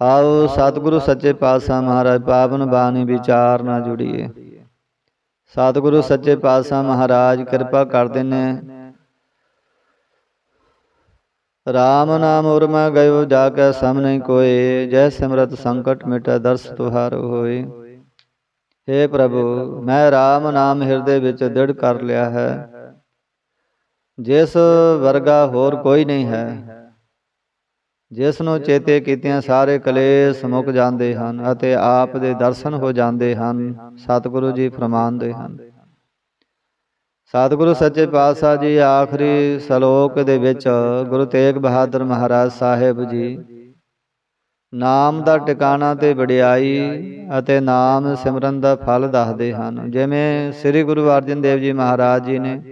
ਆਓ ਸਤਿਗੁਰੂ ਸੱਚੇ ਪਾਤਸ਼ਾਹ ਮਹਾਰਾਜ ਪਾਵਨ ਬਾਣੀ ਵਿਚਾਰ ਨਾਲ ਜੁੜੀਏ। ਸਤਿਗੁਰੂ ਸੱਚੇ ਪਾਤਸ਼ਾਹ ਮਹਾਰਾਜ, ਕਿਰਪਾ ਕਰਦੇ ਨੇ। RAM ਨਾਮ ਉਰਮੈ ਗਇਓ ਜਾ ਕੇ ਸਮ ਨਹੀਂ ਕੋਏ, ਜੈ ਸਿਮਰਤ ਸੰਕਟ ਮਿਟੈ ਦਰਸ ਤੁਹਾਰ ਹੋਏ। हे ਪ੍ਰਭੂ, ਮੈਂ RAM ਨਾਮ ਹਿਰਦੇ ਵਿੱਚ ਦ੍ਰਿੜ ਕਰ ਲਿਆ ਹੈ। ਜਿਸ ਵਰਗਾ ਹੋਰ ਕੋਈ ਨਹੀਂ ਹੈ। ਜਿਸ ਨੂੰ ਚੇਤੇ ਕੀਤਿਆਂ ਸਾਰੇ ਕਲੇਸ਼ ਮੁੱਕ ਜਾਂਦੇ ਹਨ ਅਤੇ ਆਪ ਦੇ ਦਰਸ਼ਨ ਹੋ ਜਾਂਦੇ ਹਨ। ਸਤਿਗੁਰੂ ਜੀ ਫਰਮਾਨਦੇ ਹਨ। ਸਤਿਗੁਰੂ ਸੱਚੇ ਪਾਤਸ਼ਾਹ ਜੀ ਆਖਰੀ ਸ਼ਲੋਕ ਦੇ ਵਿੱਚ ਗੁਰੂ ਤੇਗ ਬਹਾਦਰ ਮਹਾਰਾਜ ਸਾਹਿਬ ਜੀ ਨਾਮ ਦਾ ਟਿਕਾਣਾ ਤੇ ਵਡਿਆਈ ਅਤੇ ਨਾਮ ਸਿਮਰਨ ਦਾ ਫਲ ਦੱਸਦੇ ਹਨ। ਜਿਵੇਂ ਸ੍ਰੀ ਗੁਰੂ ਅਰਜਨ ਦੇਵ ਜੀ ਮਹਾਰਾਜ ਜੀ ਨੇ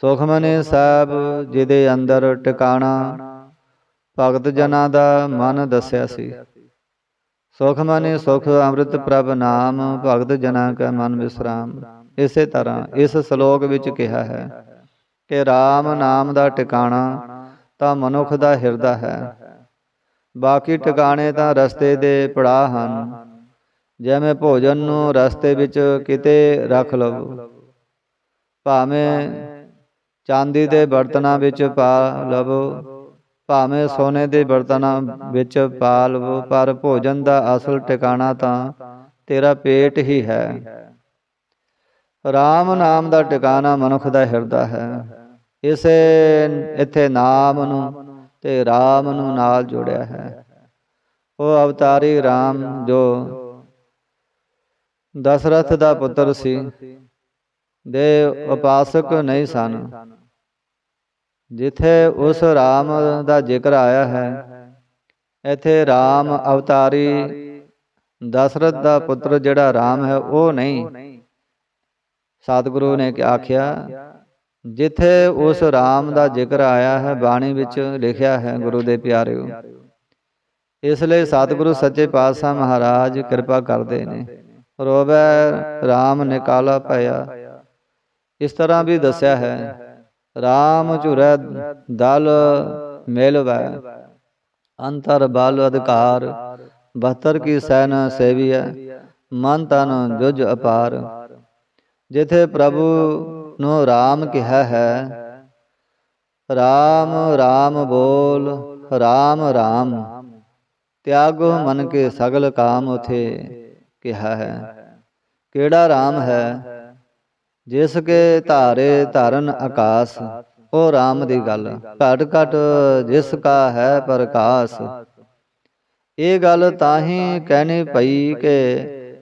ਸੁਖਮਨੀ ਸਾਹਿਬ ਜੀ ਦੇ ਅੰਦਰ ਟਿਕਾਣਾ ਭਗਤ ਜਨਾਂ ਦਾ ਮਨ ਦੱਸਿਆ ਸੀ। ਸੁਖਮਨੀ ਸੁਖ ਅੰਮ੍ਰਿਤ ਪ੍ਰਭ ਨਾਮ, ਭਗਤ ਜਨਾਂ ਕਾ ਮਨ ਵਿਸਰਾਮ। ਇਸੇ ਤਰ੍ਹਾਂ ਇਸ ਸ਼ਲੋਕ ਵਿੱਚ ਕਿਹਾ ਹੈ ਕਿ RAM ਨਾਮ ਦਾ ਟਿਕਾਣਾ ਤਾਂ ਮਨੁੱਖ ਦਾ ਹਿਰਦਾ ਹੈ। ਬਾਕੀ ਟਿਕਾਣੇ ਤਾਂ ਰਸਤੇ ਦੇ ਪੜਾਅ ਹਨ। ਜਿਵੇਂ ਭੋਜਨ ਨੂੰ ਰਸਤੇ ਵਿੱਚ ਕਿਤੇ ਰੱਖ ਲਵੋ। ਭਾਵੇਂ ਚਾਂਦੀ ਦੇ ਬਰਤਨਾਂ ਵਿੱਚ ਪਾ ਲਵੋ। ਭਾਵੇਂ ਸੋਨੇ ਦੇ ਬਰਤਨਾਂ ਵਿੱਚ ਪਾ ਲਵੋ ਪਰ ਭੋਜਨ ਦਾ ਅਸਲ ਟਿਕਾਣਾ ਤਾਂ ਤੇਰਾ ਪੇਟ ਹੀ ਹੈ। RAM ਨਾਮ ਦਾ ਟਿਕਾਣਾ ਮਨੁੱਖ ਦਾ ਹਿਰਦਾ ਹੈ। ਇਸੇ, ਇੱਥੇ ਨਾਮ ਨੂੰ ਤੇ RAM ਨੂੰ ਨਾਲ ਜੋੜਿਆ ਹੈ। ਉਹ ਅਵਤਾਰੀ RAM ਜੋ ਦਸ਼ਰਥ ਦਾ ਪੁੱਤਰ ਸੀ, ਦੇ ਉਪਾਸਕ ਨਹੀਂ ਸਨ। ਜਿੱਥੇ ਉਸ RAM ਦਾ ਜ਼ਿਕਰ ਆਇਆ ਹੈ, ਇੱਥੇ RAM ਅਵਤਾਰੀ ਦਸ਼ਰਥ ਦਾ ਪੁੱਤਰ ਜਿਹੜਾ RAM ਹੈ, ਉਹ ਨਹੀਂ। ਸਤਿਗੁਰੂ ਨੇ ਆਖਿਆ, ਜਿੱਥੇ ਉਸ RAM ਦਾ ਜ਼ਿਕਰ ਆਇਆ ਹੈ, ਬਾਣੀ ਵਿੱਚ ਲਿਖਿਆ ਹੈ, ਗੁਰੂ ਦੇ ਪਿਆਰਿਓ, ਇਸ ਲਈ ਸਤਿਗੁਰੂ ਸੱਚੇ ਪਾਤਸ਼ਾਹ ਮਹਾਰਾਜ ਕਿਰਪਾ ਕਰਦੇ ਨੇ। ਰੋਵੈ RAM ਨਿਕਾਲਾ ਭਇਆ। ਇਸ ਤਰ੍ਹਾਂ ਵੀ ਦੱਸਿਆ ਹੈ RAM ਝੁਰੈ ਦਲ ਮੇਲਵੈ, ਅੰਤਰ ਬਲ ਅਧਿਕਾਰ 72 ਕੀ ਸੈਨ ਸੇਵੀਐ, ਮਨ ਤਨ ਜੁਜ ਅਪਾਰ। ਜਿਥੇ ਪ੍ਰਭੂ ਨੂੰ RAM ਕਿਹਾ ਹੈ RAM RAM ਬੋਲ RAM RAM ਤਿਆਗੋ ਮਨ ਕੇ ਸਗਲ ਕਾਮ ਉਥੇ ਕਿਹਾ ਹੈ। ਕਿਹੜਾ RAM ਹੈ? ਜਿਸ ਕੇ ਧਾਰੇ ਧਰਨ ਆਕਾਸ, ਉਹ RAM ਦੀ ਗੱਲ। ਘਟ ਘਟ ਜਿਸ ਕਾ ਹੈ ਪ੍ਰਕਾਸ਼। ਇਹ ਗੱਲ ਤਾਂ ਹੀ ਕਹਿਣੀ ਪਈ ਕਿ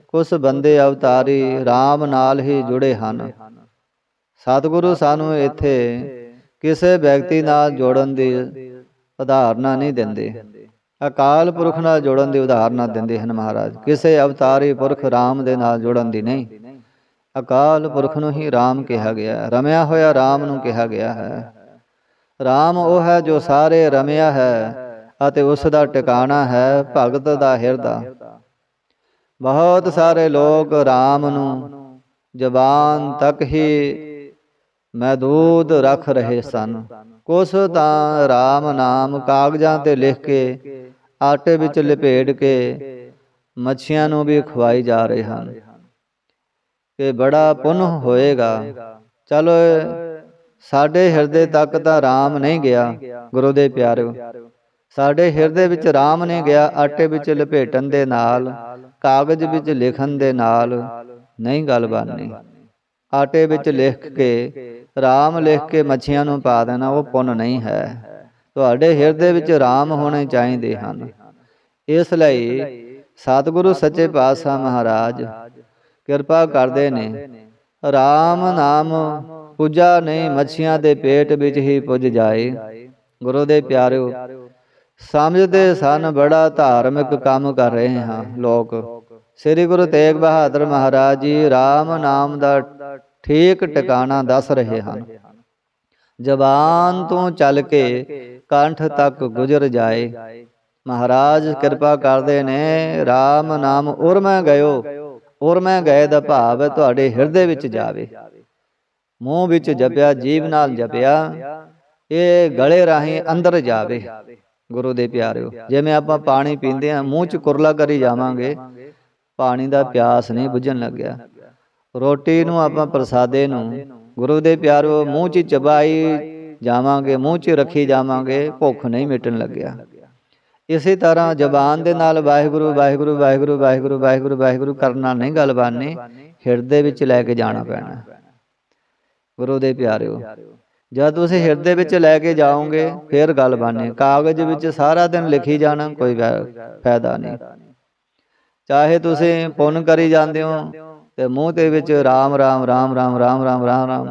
ਕੁਝ ਬੰਦੇ ਅਵਤਾਰੀ RAM ਨਾਲ ਹੀ ਜੁੜੇ ਹਨ। ਸਤਿਗੁਰੂ ਸਾਨੂੰ ਇੱਥੇ ਕਿਸੇ ਵਿਅਕਤੀ ਨਾਲ ਜੋੜਨ ਦੀ ਉਦਾਹਰਨਾ ਨਹੀਂ ਦਿੰਦੇ। ਅਕਾਲ ਪੁਰਖ ਨਾਲ ਜੋੜਨ ਦੀ ਉਦਾਹਰਨਾਂ ਦਿੰਦੇ ਹਨ ਮਹਾਰਾਜ। ਕਿਸੇ ਅਵਤਾਰੀ ਪੁਰਖ RAM ਦੇ ਨਾਲ ਜੋੜਨ ਦੀ ਨਹੀਂ। ਅਕਾਲ ਪੁਰਖ ਨੂੰ ਹੀ RAM ਕਿਹਾ ਗਿਆ ਰਮਿਆ ਹੋਇਆ RAM ਨੂੰ ਕਿਹਾ ਗਿਆ ਹੈ। RAM ਉਹ ਹੈ ਜੋ ਸਾਰੇ ਰਮਿਆ ਹੈ ਅਤੇ ਉਸ ਦਾ ਟਿਕਾਣਾ ਹੈ ਭਗਤ ਦਾ ਹਿਰਦਾ। ਬਹੁਤ ਸਾਰੇ ਲੋਕ RAM ਨੂੰ ਜ਼ਬਾਨ ਤੱਕ ਹੀ ਮਹਦੂਦ ਰੱਖ ਰਹੇ ਸਨ। ਕੁਛ ਤਾਂ RAM ਨਾਮ ਕਾਗਜ਼ਾਂ ਤੇ ਲਿਖ ਕੇ, ਆਟੇ ਵਿੱਚ ਲਪੇਟ ਕੇ, ਮੱਛੀਆਂ ਨੂੰ ਵੀ ਖਵਾਈ ਜਾ ਰਹੇ ਹਨ। ਕਿ ਬੜਾ ਪੁੰਨ ਹੋਏਗਾ। ਚਲੋ, ਸਾਡੇ ਹਿਰਦੇ ਤੱਕ ਤਾਂ RAM ਨਹੀਂ ਗਿਆ, ਗੁਰੂ ਦੇ ਪਿਆਰਿਓ ਸਾਡੇ ਹਿਰਦੇ ਵਿੱਚ RAM ਨੇ ਗਿਆ, ਆਟੇ ਵਿੱਚ ਲਪੇਟਣ ਦੇ ਨਾਲ, ਕਾਗਜ਼ ਵਿੱਚ ਲਿਖਣ ਦੇ ਨਾਲ, ਨਹੀਂ ਗੱਲ ਬਣਨੀ ਆਟੇ ਵਿੱਚ ਲਿਖ ਕੇ, ਰਾਮ ਲਿਖ ਕੇ ਮੱਛੀਆਂ ਨੂੰ ਪਾ ਦੇਣਾ, ਉਹ ਪੁੰਨ ਨਹੀਂ ਹੈ। ਤੁਹਾਡੇ ਹਿਰਦੇ ਵਿੱਚ ਰਾਮ ਹੋਣੇ ਚਾਹੀਦੇ ਹਨ। ਇਸ ਲਈ ਸਤਿਗੁਰੂ ਸੱਚੇ ਪਾਤਸ਼ਾਹ ਮਹਾਰਾਜ ਕਿਰਪਾ ਕਰਦੇ ਨੇ। RAM ਨਾਮ ਪੂਜਾ ਨਹੀਂ, ਮੱਛੀਆਂ ਦੇ ਪੇਟ ਵਿੱਚ ਹੀ ਪੁੱਜ ਜਾਏ। ਗੁਰੂ ਦੇ ਪਿਆਰਿਓ ਸਮਝਦੇ ਸਨ ਬੜਾ ਧਾਰਮਿਕ ਕੰਮ ਕਰ ਰਹੇ ਹਾਂ ਲੋਕ। ਸ੍ਰੀ ਗੁਰੂ ਤੇਗ ਬਹਾਦਰ ਮਹਾਰਾਜ ਜੀ RAM ਨਾਮ ਦਾ ਠੀਕ ਟਿਕਾਣਾ ਦੱਸ ਰਹੇ ਹਨ। ਜ਼ਬਾਨ ਤੋਂ ਚੱਲ ਕੇ ਕੰਠ ਤੱਕ ਗੁਜ਼ਰ ਜਾਏ। ਮਹਾਰਾਜ ਕਿਰਪਾ ਕਰਦੇ ਨੇ RAM ਨਾਮ ਉਰਮੈ ਗਇਓ। ਉਰਮੈ ਗਏ ਦਾ ਭਾਵ ਹੈ ਤੁਹਾਡੇ ਹਿਰਦੇ ਵਿੱਚ ਜਾਵੇ। ਮੂੰਹ ਵਿੱਚ ਜਪਿਆ ਜੀਵ ਨਾਲ ਜਪਿਆ। ਇਹ ਗਲੇ ਰਾਹੀਂ ਅੰਦਰ ਜਾਵੇ। ਗੁਰੂ ਦੇ ਪਿਆਰਿਓ ਜਿਵੇਂ ਆਪਾਂ ਪਾਣੀ ਪੀਂਦੇ ਆ ਮੂੰਹ ਚ ਕੁਰਲਾ ਕਰੀ ਜਾਵਾਂਗੇ। ਪਾਣੀ ਦਾ ਪਿਆਸ ਨਹੀਂ ਬੁਝਣ ਲੱਗਿਆ। ਰੋਟੀ ਨੂੰ ਆਪਾਂ ਪ੍ਰਸਾਦੇ ਨੂੰ ਗੁਰੂ ਦੇ ਪਿਆਰਿਓ ਮੂੰਹ ਚ ਚਬਾਈ ਜਾਵਾਂਗੇ ਮੂੰਹ ਚ ਰੱਖੀ ਜਾਵਾਂਗੇ ਭੁੱਖ ਨਹੀਂ ਮਿਟਣ ਲੱਗਿਆ। ਇਸੇ ਤਰ੍ਹਾਂ ਜ਼ਬਾਨ ਦੇ ਨਾਲ ਵਾਹਿਗੁਰੂ ਵਾਹਿਗੁਰੂ ਵਾਹਿਗੁਰੂ ਵਾਹਿਗੁਰੂ ਵਾਹਿਗੁਰੂ ਵਾਹਿਗੁਰੂ ਕਰਨਾ ਨਹੀਂ ਗੱਲ ਬਾਨੀ, ਹਿਰਦੇ ਵਿੱਚ ਲੈ ਕੇ ਜਾਣਾ ਪੈਣਾ। ਗੁਰੂ ਦੇ ਪਿਆਰਿਓ, ਜਦ ਤੁਸੀਂ ਹਿਰਦੇ ਵਿੱਚ ਲੈ ਕੇ ਜਾਓਗੇ, ਫਿਰ ਗੱਲ ਬਾਨੀ। ਕਾਗਜ਼ ਵਿੱਚ ਸਾਰਾ ਦਿਨ ਲਿਖੀ ਜਾਣਾ ਕੋਈ ਫਾਇ- ਫਾਇਦਾ ਨਹੀਂ। ਚਾਹੇ ਤੁਸੀਂ ਪੁੰਨ ਕਰੀ ਜਾਂਦੇ ਹੋ ਤੇ ਮੂੰਹ ਦੇ ਵਿੱਚ ਰਾਮ ਰਾਮ ਰਾਮ ਰਾਮ ਰਾਮ ਰਾਮ ਰਾਮ ਰਾਮ,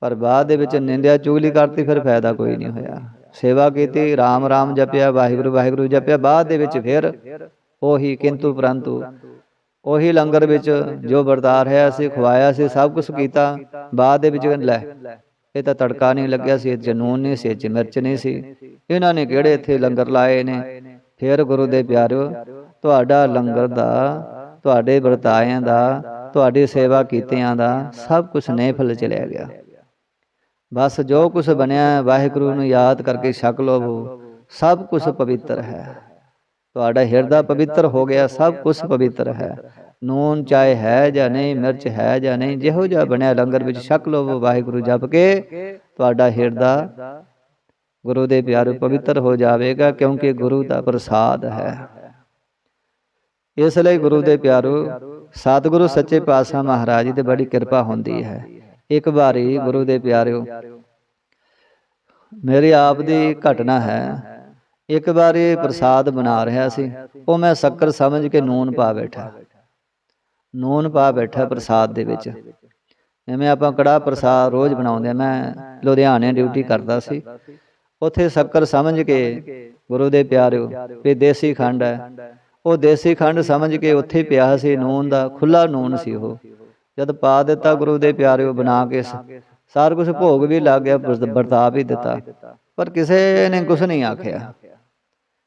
ਪਰ ਬਾਅਦ ਦੇ ਵਿੱਚ ਨਿੰਦਿਆ ਚੁਗਲੀ ਕਰਤੀ, ਫਿਰ ਫਾਇਦਾ ਕੋਈ ਨਹੀਂ ਹੋਇਆ। ਸੇਵਾ ਕੀਤੀ, ਰਾਮ ਰਾਮ ਜਪਿਆ, ਵਾਹਿਗੁਰੂ ਵਾਹਿਗੁਰੂ ਜਪਿਆ, ਬਾਅਦ ਦੇ ਵਿੱਚ ਫਿਰ ਉਹੀ ਕਿੰਤੂ ਪਰੰਤੂ, ਉਹੀ ਲੰਗਰ ਵਿੱਚ ਜੋ ਵਰਤਾਰ ਹੈ, ਅਸੀਂ ਖਵਾਇਆ ਸੀ ਸਭ ਕੁਝ ਕੀਤਾ, ਬਾਅਦ ਦੇ ਵਿੱਚ ਲੈ, ਇਹ ਤਾਂ ਤੜਕਾ ਨਹੀਂ ਲੱਗਿਆ ਸੀ, ਇਹ 'ਚ ਨੂਨ ਨਹੀਂ ਸੀ, ਇਹ 'ਚ ਮਿਰਚ ਨਹੀਂ ਸੀ। ਇਹਨਾਂ ਨੇ ਕਿਹੜੇ ਇੱਥੇ ਲੰਗਰ ਲਾਏ ਨੇ? ਫਿਰ ਗੁਰੂ ਦੇ ਪਿਆਰਿਓ, ਤੁਹਾਡਾ ਲੰਗਰ ਦਾ, ਤੁਹਾਡੇ ਵਰਤਾਇਆਂ ਦਾ, ਤੁਹਾਡੀ ਸੇਵਾ ਕੀਤਿਆਂ ਦਾ, ਸਭ ਕੁਝ ਨੇਫਲ ਚਲਿਆ ਗਿਆ। ਬਸ ਜੋ ਕੁਝ ਬਣਿਆ ਵਾਹਿਗੁਰੂ ਨੂੰ ਯਾਦ ਕਰਕੇ ਛਕ ਲਵੋ। ਸਭ ਕੁਝ ਪਵਿੱਤਰ ਹੈ। ਤੁਹਾਡਾ ਹਿਰਦਾ ਪਵਿੱਤਰ ਹੋ ਗਿਆ, ਸਭ ਕੁਝ ਪਵਿੱਤਰ ਹੈ। ਨੂਨ ਚਾਹੇ ਹੈ ਜਾਂ ਨਹੀਂ, ਮਿਰਚ ਹੈ ਜਾਂ ਨਹੀਂ, ਜਿਹੋ ਜਿਹਾ ਬਣਿਆ ਲੰਗਰ ਵਿੱਚ ਛਕ ਲਵੋ, ਵਾਹਿਗੁਰੂ ਜਪ ਕੇ। ਤੁਹਾਡਾ ਹਿਰਦਾ ਗੁਰੂ ਦੇ ਪਿਆਰੇ ਪਵਿੱਤਰ ਹੋ ਜਾਵੇਗਾ, ਕਿਉਂਕਿ ਗੁਰੂ ਦਾ ਪ੍ਰਸਾਦ ਹੈ। ਇਸ ਲਈ ਗੁਰੂ ਦੇ ਪਿਆਰੋ, ਸਤਿਗੁਰੂ ਸੱਚੇ ਪਾਤਸ਼ਾਹ ਮਹਾਰਾਜ ਜੀ ਤੇ ਬੜੀ ਕਿਰਪਾ ਹੁੰਦੀ ਹੈ। ਇੱਕ ਵਾਰੀ ਗੁਰੂ ਦੇ ਪਿਆਰਿਓ, ਮੇਰੇ ਆਪ ਦੀ ਘਟਨਾ ਹੈ। ਇੱਕ ਵਾਰੀ ਪ੍ਰਸਾਦ ਬਣਾ ਰਿਹਾ ਸੀ, ਉਹ ਮੈਂ ਸ਼ੱਕਰ ਸਮਝ ਕੇ ਨੂਨ ਪਾ ਬੈਠਾ। ਨੂਨ ਪਾ ਬੈਠਾ ਪ੍ਰਸਾਦ ਦੇ ਵਿੱਚ। ਜਿਵੇਂ ਆਪਾਂ ਕੜਾ ਪ੍ਰਸਾਦ ਰੋਜ਼ ਬਣਾਉਂਦੇ ਆ। ਮੈਂ ਲੁਧਿਆਣੇ ਡਿਊਟੀ ਕਰਦਾ ਸੀ। ਉੱਥੇ ਸ਼ੱਕਰ ਸਮਝ ਕੇ ਗੁਰੂ ਦੇ ਪਿਆਰਿਓ, ਵੀ ਦੇਸੀ ਖੰਡ ਹੈ। ਉਹ ਦੇਸੀ ਖੰਡ ਸਮਝ ਕੇ ਉੱਥੇ ਪਿਆ ਸੀ। ਨੂਨ ਦਾ ਖੁੱਲਾ ਨੂਨ ਸੀ ਉਹ। ਜਦ ਪਾ ਦਿੱਤਾ ਗੁਰੂ ਦੇ ਪਿਆਰਿਓ ਬਣਾ ਕੇ ਸ- ਸਾਰਾ ਕੁਝ ਭੋਗ ਵੀ ਲੱਗ ਗਿਆ ਵਰਤਾ ਵੀ ਦਿੱਤਾ। ਪਰ ਕਿਸੇ ਨੇ ਕੁਝ ਨਹੀਂ ਆਖਿਆ।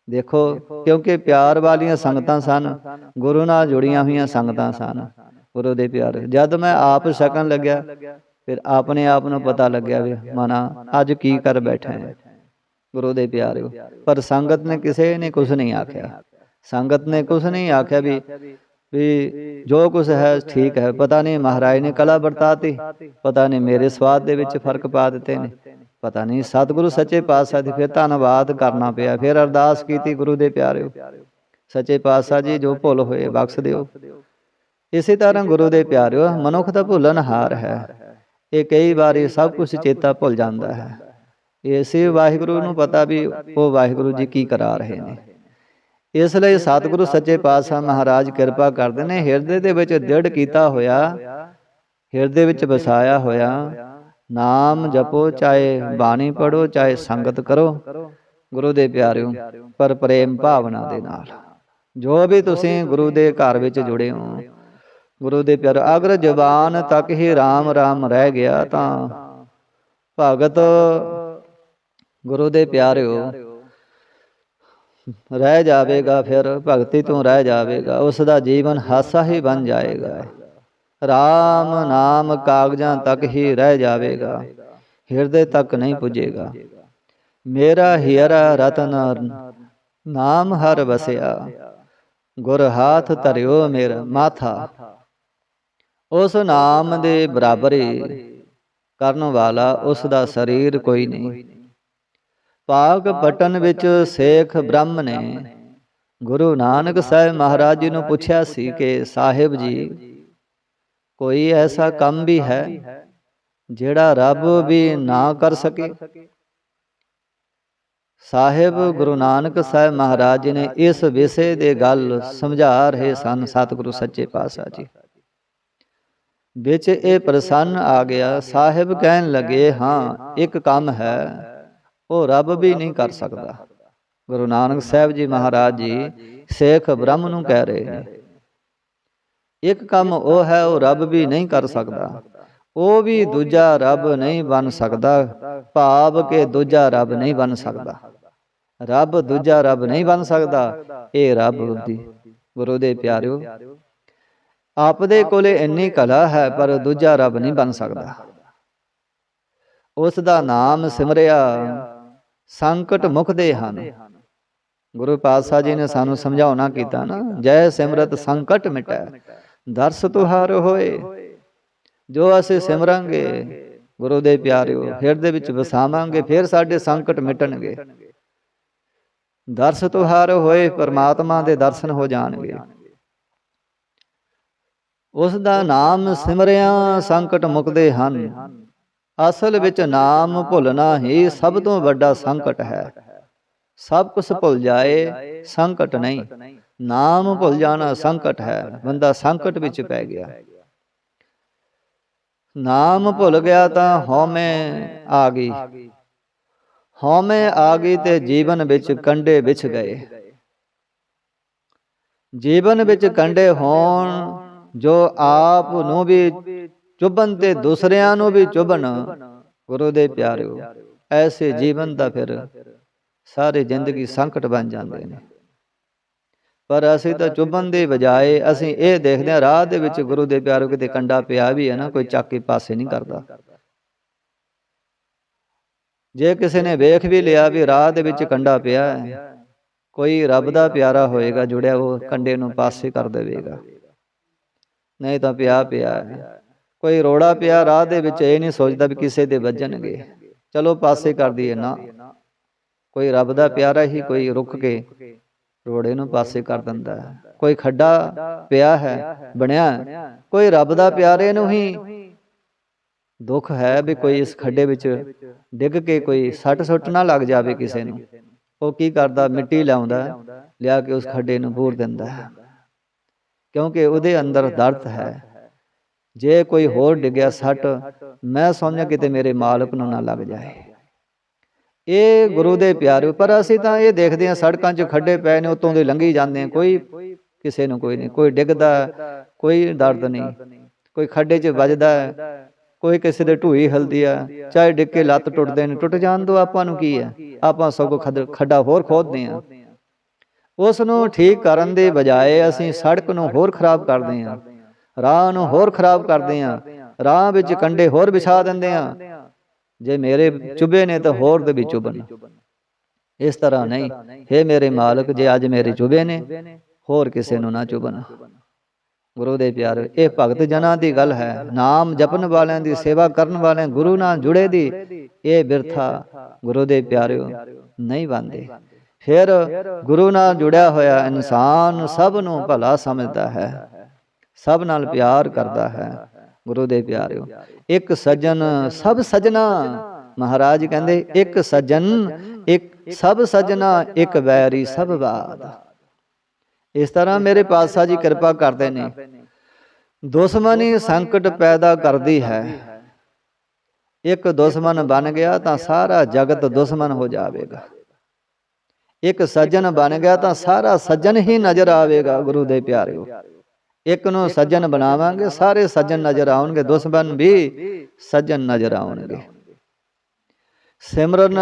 ਦੇਖੋ, ਕਿਉਂਕਿ ਪਿਆਰ ਵਾਲੀਆਂ ਸੰਗਤਾਂ ਸਨ, ਗੁਰੂ ਨਾਲ ਜੁੜੀਆਂ ਹੋਈਆਂ ਸੰਗਤਾਂ ਸਨ, ਗੁਰੂ ਦੇ ਪਿਆਰ। ਜਦ ਮੈਂ ਆਪ ਸ਼ਕਣ ਲੱਗਿਆ, ਫਿਰ ਆਪਣੇ ਆਪ ਨੂੰ ਪਤਾ ਲੱਗਿਆ ਵੀ, ਮਨਾ, ਅੱਜ ਕੀ ਕਰ ਬੈਠਾ ਹੈ, ਗੁਰੂ ਦੇ ਪਿਆਰਿਓ। ਪਰ ਸੰਗਤ ਨੇ ਕਿਸੇ ਨੇ ਕੁਝ ਨਹੀਂ ਆਖਿਆ। ਸੰਗਤ ਨੇ ਕੁਝ ਨਹੀਂ ਆਖਿਆ ਵੀ ਵੀ ਜੋ ਕੁਝ ਹੈ, ਠੀਕ ਹੈ। ਪਤਾ ਨਹੀਂ ਮਹਾਰਾਜ ਨੇ ਕਲਾ ਵਰਤਾਤੀ। ਪਤਾ ਨਹੀਂ ਮੇਰੇ ਸਵਾਦ ਦੇ ਵਿੱਚ ਫ਼ਰਕ ਪਾ ਦਿੱਤੇ ਨੇ। ਪਤਾ ਨਹੀਂ ਸਤਿਗੁਰੂ ਸੱਚੇ ਪਾਤਸ਼ਾਹ ਦੀ ਫਿਰ ਧੰਨਵਾਦ ਕਰਨਾ ਪਿਆ। ਫਿਰ ਅਰਦਾਸ ਕੀਤੀ ਗੁਰੂ ਦੇ ਪਿਆਰਿਓ। ਸੱਚੇ ਪਾਤਸ਼ਾਹ ਜੀ, ਜੋ ਭੁੱਲ ਹੋਏ, ਬਖਸ਼ ਦਿਓ। ਇਸੇ ਤਰ੍ਹਾਂ ਗੁਰੂ ਦੇ ਪਿਆਰਿਓ, ਮਨੁੱਖ ਦਾ ਭੁੱਲਣਹਾਰ ਹੈ। ਇਹ ਕਈ ਵਾਰੀ ਸਭ ਕੁਝ ਚੇਤਾ ਭੁੱਲ ਜਾਂਦਾ ਹੈ। ਇਸੇ ਵਾਹਿਗੁਰੂ ਨੂੰ ਪਤਾ ਵੀ ਉਹ ਵਾਹਿਗੁਰੂ ਜੀ ਕੀ ਕਰਾ ਰਹੇ ਨੇ। ਇਸ ਲਈ ਸਤਿਗੁਰੂ ਸੱਚੇ ਪਾਤਸ਼ਾਹ ਮਹਾਰਾਜ ਕਿਰਪਾ ਕਰਦੇ ਨੇ, ਹਿਰਦੇ ਦੇ ਵਿੱਚ ਦ੍ਰਿੜ ਕੀਤਾ ਹੋਇਆ, ਹਿਰਦੇ ਵਿੱਚ ਵਸਾਇਆ ਹੋਇਆ, ਨਾਮ ਜਪੋ, ਚਾਹੇ ਬਾਣੀ ਪੜੋ ਚਾਹੇ ਸੰਗਤ ਕਰੋ, ਗੁਰੂ ਦੇ ਪਿਆਰਿਓ, ਪਰ ਪ੍ਰੇਮ ਭਾਵਨਾ ਦੇ ਨਾਲ। ਜੋ ਵੀ ਤੁਸੀਂ ਗੁਰੂ ਦੇ ਘਰ ਵਿੱਚ ਜੁੜੇ ਹੋ, ਗੁਰੂ ਦੇ ਪਿਆਰ, ਅਗਰ ਜ਼ਬਾਨ ਤੱਕ ਹੀ RAM RAM ਰਹਿ ਗਿਆ ਤਾਂ ਭਗਤ ਗੁਰੂ ਦੇ ਪਿਆਰਿਓ ਰਹਿ ਜਾਵੇਗਾ ਫਿਰ ਭਗਤੀ ਤੋਂ ਰਹਿ ਜਾਵੇਗਾ ਉਸ ਦਾ ਜੀਵਨ ਹਾਸਾ ਹੀ ਬਣ ਜਾਏਗਾ। RAM ਨਾਮ ਕਾਗਜ਼ਾਂ ਤੱਕ ਹੀ ਰਹਿ ਜਾਵੇਗਾ, ਹਿਰਦੇ ਤੱਕ ਨਹੀਂ ਪੁੱਜੇਗਾ। ਮੇਰਾ ਹੀਰਾ ਰਤਨ ਨਾਮ ਹਰ ਵਸਿਆ, ਗੁਰ ਹਾਥ ਧਰਿਓ ਮੇਰਾ ਮਾਥਾ। ਉਸ ਨਾਮ ਦੇ ਬਰਾਬਰੀ ਕਰਨ ਵਾਲਾ ਉਸ ਦਾ ਸਰੀਰ ਕੋਈ ਨਹੀਂ। ਪਾਕ ਪਟਨ ਵਿੱਚ ਸੇਖ ਬ੍ਰਹਮ ਨੇ ਗੁਰੂ ਨਾਨਕ ਸਾਹਿਬ ਮਹਾਰਾਜ ਜੀ ਨੂੰ ਪੁੱਛਿਆ ਸੀ ਕਿ ਸਾਹਿਬ ਜੀ ਕੋਈ ਐਸਾ ਕੰਮ ਵੀ ਹੈ ਜਿਹੜਾ ਰੱਬ ਵੀ ਨਾ ਕਰ ਸਕੇ? ਸਾਹਿਬ ਗੁਰੂ ਨਾਨਕ ਸਾਹਿਬ ਮਹਾਰਾਜ ਜੀ ਨੇ ਇਸ ਵਿਸ਼ੇ ਦੇ ਗੱਲ ਸਮਝਾ ਰਹੇ ਸਨ ਸਤਿਗੁਰੂ ਸੱਚੇ ਪਾਤਸ਼ਾਹ ਜੀ। ਵਿੱਚ ਇਹ ਪ੍ਰਸੰਨ ਆ ਗਿਆ ਸਾਹਿਬ ਕਹਿਣ ਲੱਗੇ ਹਾਂ ਇੱਕ ਕੰਮ ਹੈ। ਉਹ ਰੱਬ ਵੀ ਨਹੀਂ ਕਰ ਸਕਦਾ। ਗੁਰੂ ਨਾਨਕ ਸਾਹਿਬ ਜੀ ਮਹਾਰਾਜ ਜੀ ਸੇਖ ਬ੍ਰਹਮ ਨੂੰ ਕਹਿ ਰਹੇ ਨੇ। ਇੱਕ ਕੰਮ ਉਹ ਹੈ ਉਹ ਰੱਬ ਵੀ ਨਹੀਂ ਕਰ ਸਕਦਾ। ਉਹ ਵੀ ਦੂਜਾ ਰੱਬ ਨਹੀਂ ਬਣ ਸਕਦਾ। ਭਾਵ ਕਿ ਦੂਜਾ ਰੱਬ ਨਹੀਂ ਬਣ ਸਕਦਾ। ਰੱਬ ਦੂਜਾ ਰੱਬ ਨਹੀਂ ਬਣ ਸਕਦਾ। ਇਹ ਰੱਬ ਦੀ। ਗੁਰੂ ਦੇ ਪਿਆਰਿਓ ਆਪਦੇ ਕੋਲੇ ਇੰਨੀ ਕਲਾ ਹੈ ਪਰ ਦੂਜਾ ਰੱਬ ਨਹੀਂ ਬਣ ਸਕਦਾ। ਉਸ ਦਾ ਨਾਮ ਸਿਮਰਿਆ। ਸੰਕਟ ਮੁਕਦੇ ਹਨ। ਗੁਰੂ ਪਾਤਸ਼ਾਹ ਜੀ ਨੇ ਸਾਨੂੰ ਸਮਝਾਉਣਾ ਕੀਤਾ ਨਾ ਜੈ ਸਿਮਰਤ ਸੰਕਟ ਮਿਟੈ। ਦਰਸ ਤੁਹਾਰ ਹੋਏ। ਜੋ ਅਸੀਂ ਸਿਮਰਾਂਗੇ ਗੁਰੂ ਦੇ ਪਿਆਰਿਓ ਹਿਰਦੇ ਵਿੱਚ ਵਸਾਵਾਂਗੇ ਫਿਰ ਸਾਡੇ ਸੰਕਟ ਮਿਟਣਗੇ। ਦਰਸ ਤੁਹਾਰ ਹੋਏ ਪਰਮਾਤਮਾ ਦੇ ਦਰਸ਼ਨ ਹੋ ਜਾਣਗੇ। ਉਸ ਦਾ ਨਾਮ ਸਿਮਰਿਆ ਸੰਕਟ ਮੁਕਦੇ ਹਨ। ਅਸਲ ਵਿੱਚ ਨਾਮ ਭੁੱਲਣਾ ਹੀ ਸਭ ਤੋਂ ਵੱਡਾ ਸੰਕਟ ਹੈ। ਸਭ ਕੁਝ ਭੁੱਲ ਜਾਏ, ਸੰਕਟ ਨਹੀਂ। ਨਾਮ ਭੁੱਲ ਜਾਣਾ ਸੰਕਟ ਹੈ, ਬੰਦਾ ਸੰਕਟ ਵਿੱਚ ਪੈ ਗਿਆ। ਨਾਮ ਭੁੱਲ ਗਿਆ ਤਾਂ ਹਉਮੈ ਆ ਗਈ। ਹਉਮੈ ਆ ਗਈ ਤੇ ਜੀਵਨ ਵਿੱਚ ਕੰਡੇ ਵਿਛ ਗਏ। ਜੀਵਨ ਵਿੱਚ ਕੰਡੇ ਹੋਣ ਜੋ ਆਪ ਨੂੰ ਵੀ ਚੁਬਨ ਤੇ ਦੂਸਰਿਆਂ ਨੂੰ ਵੀ ਚੁਬਨ ਗੁਰੂ ਦੇ ਪਿਆਰਿਓ ਐਸੇ ਜੀਵਨ ਦਾ ਫਿਰ ਸਾਰੀ ਜ਼ਿੰਦਗੀ ਸੰਕਟ ਬਣ ਜਾਂਦੇ ਨੇ। ਪਰ ਅਸੀਂ ਤਾਂ ਚੁਬਨ ਦੇ ਬਜਾਏ ਅਸੀਂ ਇਹ ਦੇਖਦੇ ਹਾਂ ਰਾਹ ਦੇ ਵਿੱਚ ਗੁਰੂ ਦੇ ਪਿਆਰੋ ਕਿਤੇ ਕੰਡਾ ਪਿਆ ਵੀ ਹੈ ਨਾ ਕੋਈ ਚੱਕ ਕੇ ਪਾਸੇ ਨਹੀਂ ਕਰਦਾ। ਜੇ ਕਿਸੇ ਨੇ ਵੇਖ ਵੀ ਲਿਆ ਵੀ ਰਾਹ ਦੇ ਵਿੱਚ ਕੰਡਾ ਪਿਆ ਹੈ ਕੋਈ ਰੱਬ ਦਾ ਪਿਆਰਾ ਹੋਏਗਾ ਜੁੜਿਆ ਉਹ ਕੰਡੇ ਨੂੰ ਪਾਸੇ ਕਰ ਦੇਵੇਗਾ ਨਹੀਂ ਤਾਂ ਪਿਆ ਪਿਆ ਹੈ। ਕੋਈ ਰੋੜਾ ਪਿਆ, ਰਾਹ ਦੇ ਵਿੱਚ ਇਹ ਨਹੀਂ ਸੋਚਦਾ ਵੀ ਕਿਸੇ ਦੇ ਵੱਜਣਗੇ। ਚਲੋ ਪਾਸੇ ਕਰ ਦਈਏ ਨਾ। ਕੋਈ ਰੱਬ ਦਾ ਪਿਆਰਾ ਹੀ ਕੋਈ ਰੁਕ ਕੇ ਰੋੜੇ ਨੂੰ ਪਾਸੇ ਕਰ ਦਿੰਦਾ ਹੈ। ਕੋਈ ਖੱਡਾ ਪਿਆ ਹੈ, ਬਣਿਆ ਕੋਈ ਰੱਬ ਦਾ ਪਿਆਰੇ ਨੂੰ ਹੀ ਦੁੱਖ ਹੈ ਵੀ ਕੋਈ ਇਸ ਖੱਡੇ ਵਿੱਚ ਡਿੱਗ ਕੇ ਕੋਈ ਸੱਟ ਸੁੱਟ ਨਾ ਲੱਗ ਜਾਵੇ ਕਿਸੇ ਨੂੰ। ਉਹ ਕੀ ਕਰਦਾ? ਮਿੱਟੀ ਲਿਆਉਂਦਾ ਲਿਆ ਕੇ ਉਸ ਖੱਡੇ ਨੂੰ ਬੂਰ ਦਿੰਦਾ ਹੈ। ਕਿਉਂਕਿ ਉਹਦੇ ਅੰਦਰ ਦਰਦ ਹੈ। ਜੇ ਕੋਈ ਹੋਰ ਡਿੱਗਿਆ ਸੱਟ, ਮੈਂ ਸਮਝਿਆ ਕਿਤੇ ਮੇਰੇ ਮਾਲਕ ਨੂੰ ਨਾ ਲੱਗ ਜਾਏ। ਇਹ ਗੁਰੂ ਦੇ ਪਿਆਰੇ ਪਰ ਅਸੀਂ ਤਾਂ ਇਹ ਦੇਖਦੇ ਹਾਂ, ਸੜਕਾਂ 'ਚ ਖੱਡੇ ਪਏ ਨੇ, ਉਤੋਂ ਦੇ ਲੰਘੀ ਜਾਂਦੇ ਆ ਕੋਈ ਕਿਸੇ ਨੂੰ ਕੋਈ ਨਹੀਂ, ਕੋਈ ਡਿੱਗਦਾ, ਕੋਈ ਦਰਦ ਨਹੀਂ। ਕੋਈ ਖੱਡੇ 'ਚ ਵੱਜਦਾ, ਕੋਈ ਕਿਸੇ ਦੇ ਢੂਈ ਹਲਦੀ ਆ, ਚਾਹੇ ਡਿੱਗ ਕੇ ਲੱਤ ਟੁੱਟਦੇ ਨੇ, ਟੁੱਟ ਜਾਣ ਦੋ ਆਪਾਂ ਨੂੰ ਕੀ ਹੈ ਆਪਾਂ ਸਗੋਂ ਖੱਡਾ ਹੋਰ ਖੋਦਦੇ ਆ ਉਸ ਨੂੰ ਠੀਕ ਕਰਨ ਦੇ ਬਜਾਏ ਅਸੀਂ ਸੜਕ ਨੂੰ ਹੋਰ ਖਰਾਬ ਕਰਦੇ ਆ ਰਾਹ ਨੂੰ ਹੋਰ ਖਰਾਬ ਕਰਦੇ ਆ। ਰਾਹ ਵਿੱਚ ਕੰਡੇ ਹੋਰ ਵਿਛਾ ਦਿੰਦੇ ਆ। ਜੇ ਮੇਰੇ ਚੁਬੇ ਨੇ ਤਾਂ ਹੋਰ ਦੇ ਵੀ ਚੁਬਨ ਇਸ ਤਰ੍ਹਾਂ ਨਹੀਂ। हे ਮੇਰੇ ਮਾਲਕ, ਜੇ ਅੱਜ ਮੇਰੇ ਚੁਬੇ ਨੇ, ਹੋਰ ਕਿਸੇ ਨੂੰ ਨਾ ਚੁਬਨ ਗੁਰੂ ਦੇ ਪਿਆਰ, ਇਹ ਭਗਤ ਜਨਾਂ ਦੀ ਗੱਲ ਹੈ। ਨਾਮ ਜਪਣ ਵਾਲਿਆਂ ਦੀ ਸੇਵਾ ਕਰਨ ਵਾਲਿਆਂ, ਗੁਰੂ ਨਾਲ ਜੁੜੇ ਦੀ, ਇਹ ਬਿਰਥਾ ਗੁਰੂ ਦੇ ਪਿਆਰਿਓ ਨਹੀਂ ਬੰਦੇ ਫਿਰ ਗੁਰੂ ਨਾਲ ਜੁੜਿਆ ਹੋਇਆ ਇਨਸਾਨ ਸਭ ਨੂੰ ਭਲਾ ਸਮਝਦਾ ਹੈ। ਸਭ ਨਾਲ ਪਿਆਰ ਕਰਦਾ ਹੈ। ਗੁਰੂ ਦੇ ਪਿਆਰਿਓ ਇੱਕ ਸੱਜਣ ਸਭ ਸਜਣਾ। ਮਹਾਰਾਜ ਕਹਿੰਦੇ ਇੱਕ ਸੱਜਣ ਇੱਕ ਸਭ ਸਜਣਾ ਇੱਕ ਵੈਰੀ ਸਭ ਬਾਦ। ਇਸ ਤਰ੍ਹਾਂ ਮੇਰੇ ਪਾਤਸ਼ਾਹ ਜੀ ਕਿਰਪਾ ਕਰਦੇ ਨੇ। ਦੁਸ਼ਮਣੀ ਸੰਕਟ ਪੈਦਾ ਕਰਦੀ ਹੈ। ਇੱਕ ਦੁਸ਼ਮਣ ਬਣ ਗਿਆ ਤਾਂ ਸਾਰਾ ਜਗਤ ਦੁਸ਼ਮਣ ਹੋ ਜਾਵੇਗਾ। ਇੱਕ ਸੱਜਣ ਬਣ ਗਿਆ ਤਾਂ ਸਾਰਾ ਸੱਜਣ ਹੀ ਨਜ਼ਰ ਆਵੇਗਾ ਗੁਰੂ ਦੇ ਪਿਆਰਿਓ। ਇੱਕ ਨੂੰ ਸੱਜਣ ਬਣਾਵਾਂਗੇ ਸਾਰੇ ਸੱਜਣ ਨਜ਼ਰ ਆਉਣਗੇ ਦੁਸ਼ਮਣ ਵੀ ਸੱਜਣ ਨਜ਼ਰ ਆਉਣਗੇ। ਸਿਮਰਨ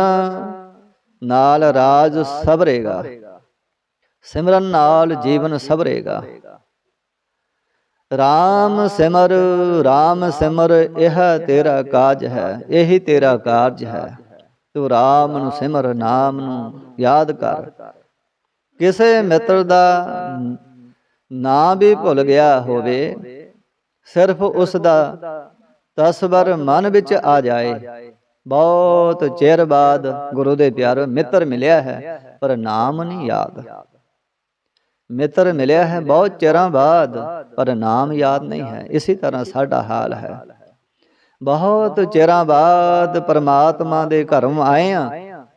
ਨਾਲ ਰਾਜ ਸਬਰੇਗਾ ਸਿਮਰਨ ਨਾਲ ਜੀਵਨ ਸਬਰੇਗਾ RAM ਸਿਮਰ RAM ਸਿਮਰ ਇਹ ਤੇਰਾ ਕਾਜ ਹੈ ਇਹੀ ਤੇਰਾ ਕਾਰਜ ਹੈ। ਤੂੰ RAM ਨੂੰ ਸਿਮਰ ਨਾਮ ਨੂੰ ਯਾਦ ਕਰ। ਕਿਸੇ ਮਿੱਤਰ ਦਾ ਨਾਂ ਵੀ ਭੁੱਲ ਗਿਆ ਹੋਵੇ, ਸਿਰਫ ਉਸ ਦਾ ਤਸਵਰ ਮਨ ਵਿੱਚ ਆ ਜਾਏ। ਬਹੁਤ ਚਿਰ ਬਾਅਦ ਗੁਰੂ ਦੇ ਪਿਆਰ ਮਿੱਤਰ ਮਿਲਿਆ ਹੈ, ਪਰ ਨਾਮ ਨਹੀਂ ਯਾਦ। ਮਿੱਤਰ ਮਿਲਿਆ ਹੈ ਬਹੁਤ ਚਿਰਾਂ ਬਾਅਦ, ਪਰ ਨਾਮ ਯਾਦ ਨਹੀਂ ਹੈ। ਇਸੇ ਤਰ੍ਹਾਂ ਸਾਡਾ ਹਾਲ ਹੈ। ਬਹੁਤ ਚਿਰਾਂ ਬਾਅਦ ਪਰਮਾਤਮਾ ਦੇ ਘਰੋਂ ਆਏ ਆ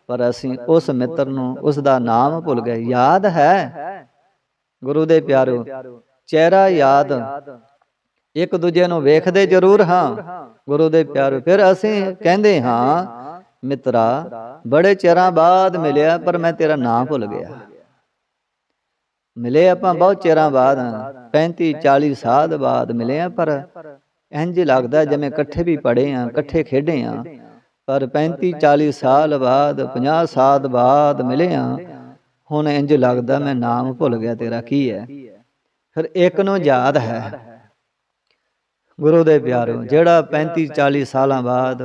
ਪਰ ਅਸੀਂ ਉਸ ਮਿੱਤਰ ਨੂੰ ਉਸ ਦਾ ਨਾਮ ਭੁੱਲ ਗਏ। ਯਾਦ ਹੈ? ਗੁਰੂ ਦੇ ਪਿਆਰੋ ਚਿਹਰਾ ਯਾਦ। ਇੱਕ ਦੂਜੇ ਨੂੰ ਵੇਖਦੇ ਜ਼ਰੂਰ ਹਾਂ। ਗੁਰੂ ਦੇ ਪਿਆਰੋ। ਫਿਰ ਅਸੀਂ ਕਹਿੰਦੇ ਹਾਂ ਮਿੱਤਰਾ ਬੜੇ ਚਿਰਾਂ ਬਾਅਦ ਮਿਲਿਆ ਪਰ ਮੈਂ ਤੇਰਾ ਨਾਮ ਭੁੱਲ ਗਿਆ। ਮਿਲੇ ਆਪਾਂ ਬਹੁਤ ਚਿਰਾਂ ਬਾਅਦ। 35 40 ਸਾਲ ਬਾਅਦ ਮਿਲੇ ਆ ਪਰ ਇੰਜ ਲੱਗਦਾ ਜਿਵੇਂ ਇਕੱਠੇ ਵੀ ਪੜੇ ਆ ਇਕੱਠੇ ਖੇਡੇ ਆ ਪਰ 35 40 ਸਾਲ ਬਾਅਦ 50 ਸਾਲ ਬਾਅਦ ਮਿਲੇ ਆ ਹੁਣ ਇੰਜ ਲੱਗਦਾ ਮੈਂ ਨਾਮ ਭੁੱਲ ਗਿਆ ਤੇਰਾ ਕੀ ਹੈ? ਫਿਰ ਇੱਕ ਨੂੰ ਯਾਦ ਹੈ। ਗੁਰੂ ਦੇ ਪਿਆਰੋ, ਜਿਹੜਾ 35 40 ਸਾਲਾਂ ਬਾਅਦ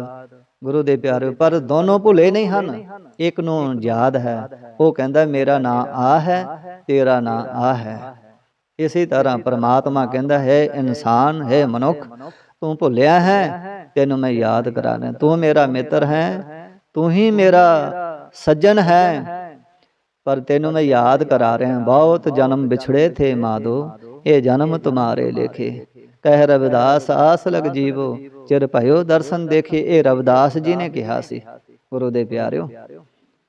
ਗੁਰੂ ਦੇ ਪਿਆਰੇ, ਪਰ ਦੋਨੋਂ ਭੁੱਲੇ ਨਹੀਂ ਹਨ। ਇੱਕ ਨੂੰ ਯਾਦ ਹੈ। ਉਹ ਕਹਿੰਦਾ, ਮੇਰਾ ਨਾਂ ਆ ਹੈ, ਤੇਰਾ ਨਾਂ ਆ ਹੈ। ਇਸੇ ਤਰ੍ਹਾਂ ਪ੍ਰਮਾਤਮਾ ਕਹਿੰਦਾ, ਹੈ ਇਨਸਾਨ, ਹੈ ਮਨੁੱਖ, ਤੂੰ ਭੁੱਲਿਆ ਹੈ, ਤੈਨੂੰ ਮੈਂ ਯਾਦ ਕਰਾ ਰਿਹਾ। ਤੂੰ ਮੇਰਾ ਮਿੱਤਰ ਹੈ, ਤੂੰ ਹੀ ਮੇਰਾ ਸੱਜਣ ਹੈ ਪਰ ਤੈਨੂੰ ਮੈਂ ਯਾਦ ਕਰਾ ਰਿਹਾ ਬਹੁਤ ਜਨਮ ਵਿਛੜੇ ਥੇ ਮਾਦੋ ਇਹ ਜਨਮ ਤੁਮਾਰੇ ਲੇਖੇ। ਕਹਿ ਰਵਿਦਾਸ, ਆਸ ਲਗ ਜੀਵੋ। ਚਿਰ ਭਇਓ ਦਰਸ਼ਨ ਦੇਖੇ। ਇਹ ਰਵਿਦਾਸ ਜੀ ਨੇ ਕਿਹਾ ਸੀ। ਗੁਰੂ ਦੇ ਪਿਆਰਿਓ